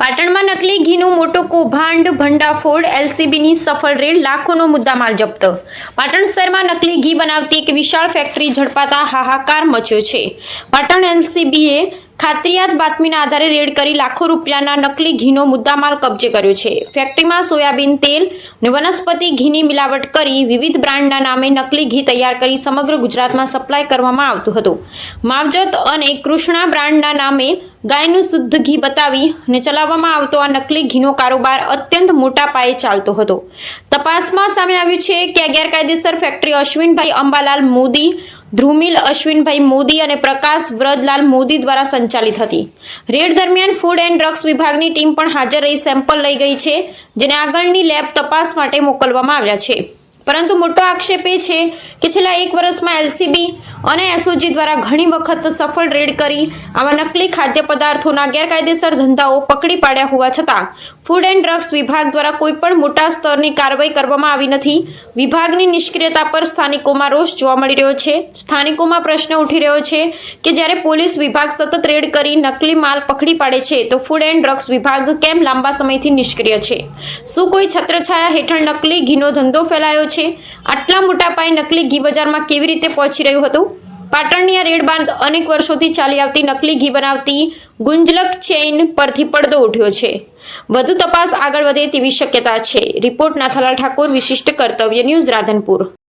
પાટણમાં નકલી ઘીનું મોટું કૌભાંડ, ભંડાફોડ, એલસીબીની સફળ રેડ લાખોનો મુદ્દામાલ જપ્ત. પાટણ શહેરમાં નકલી ઘી બનાવતી એક વિશાળ ફેક્ટરી ઝડપાતા હાહાકાર મચ્યો છે. પાટણ એલસીબીએ ખાતરિયાત બાતમીના આધારે રેડ કરી લાખો રૂપિયાના નકલી ઘીનો મુદ્દામાલ કબજે કર્યો છે. ફેક્ટરીમાં સોયાબીન તેલ અને વનસ્પતિ ઘીની મિલાવટ કરી વિવિધ બ્રાન્ડના નામે નકલી ઘી તૈયાર કરી સમગ્ર ગુજરાતમાં સપ્લાય કરવામાં આવતું હતું. માવજત અને કૃષ્ણા બ્રાન્ડના નામે ગાયનું શુદ્ધ ઘી બતાવી અને ચલાવવામાં આવતો આ નકલી ઘીનો કારોબાર અત્યંત મોટા પાયે ચાલતો હતો. તપાસમાં સામે આવ્યું છે કે ગેરકાયદેસર ફેક્ટરી અશ્વિનભાઈ અંબાલાલ મોદી ધ્રુમિલ, અશ્વિનભાઈ મોદી અને પ્રકાશ વ્રદલાલ મોદી દ્વારા સંચાલિત હતી. રેડ દરમિયાન ફૂડ એન્ડ ડ્રગ્સ વિભાગની ટીમ પણ હાજર રહી, સેમ્પલ લઈ ગઈ છે, જેને આગળની લેબ તપાસ માટે મોકલવામાં આવ્યા છે. પરંતુ મોટો આક્ષેપ એ છે કે છેલ્લા એક વર્ષમાં એલસીબી અને એસઓજી દ્વારા ઘણી વખત સફળ રેડ કરી આવા નકલી ખાદ્ય પદાર્થોના ગેરકાયદેસર ધંધાઓ પકડી પાડ્યા હોવા છતાં ફૂડ એન્ડ ડ્રગ્સ વિભાગ દ્વારા કોઈ પણ મોટા સ્તરની કાર્યવાહી કરવામાં આવી નથી. વિભાગની નિષ્ક્રિયતા પર સ્થાનિકોમાં રોષ જોવા મળી રહ્યો છે. સ્થાનિકોમાં પ્રશ્ન ઉઠી રહ્યો છે કે જ્યારે પોલીસ વિભાગ સતત રેડ કરી નકલી માલ પકડી પાડે છે તો ફૂડ એન્ડ ડ્રગ્સ વિભાગ કેમ લાંબા સમયથી નિષ્ક્રિય છે? શું કોઈ છત્રછાયા હેઠળ નકલી ઘીનો ધંધો ફેલાયો છે. આટલા મોટા પાયે નકલી ઘી બજારમાં કેવી રીતે પહોંચી રહ્યું હતું? પાટણની આ રેડ બાદ અનેક વર્ષોથી ચાલી આવતી નકલી ઘી બનાવતી ગુંજલક ચેઇન પરથી પડદો ઉઠ્યો છે. વધુ તપાસ આગળ વધે તેવી શક્યતા છે. રિપોર્ટ નાથાલાલ ઠાકોર, વિશિષ્ટ કર્તવ્ય ન્યૂઝ રાધનપુર.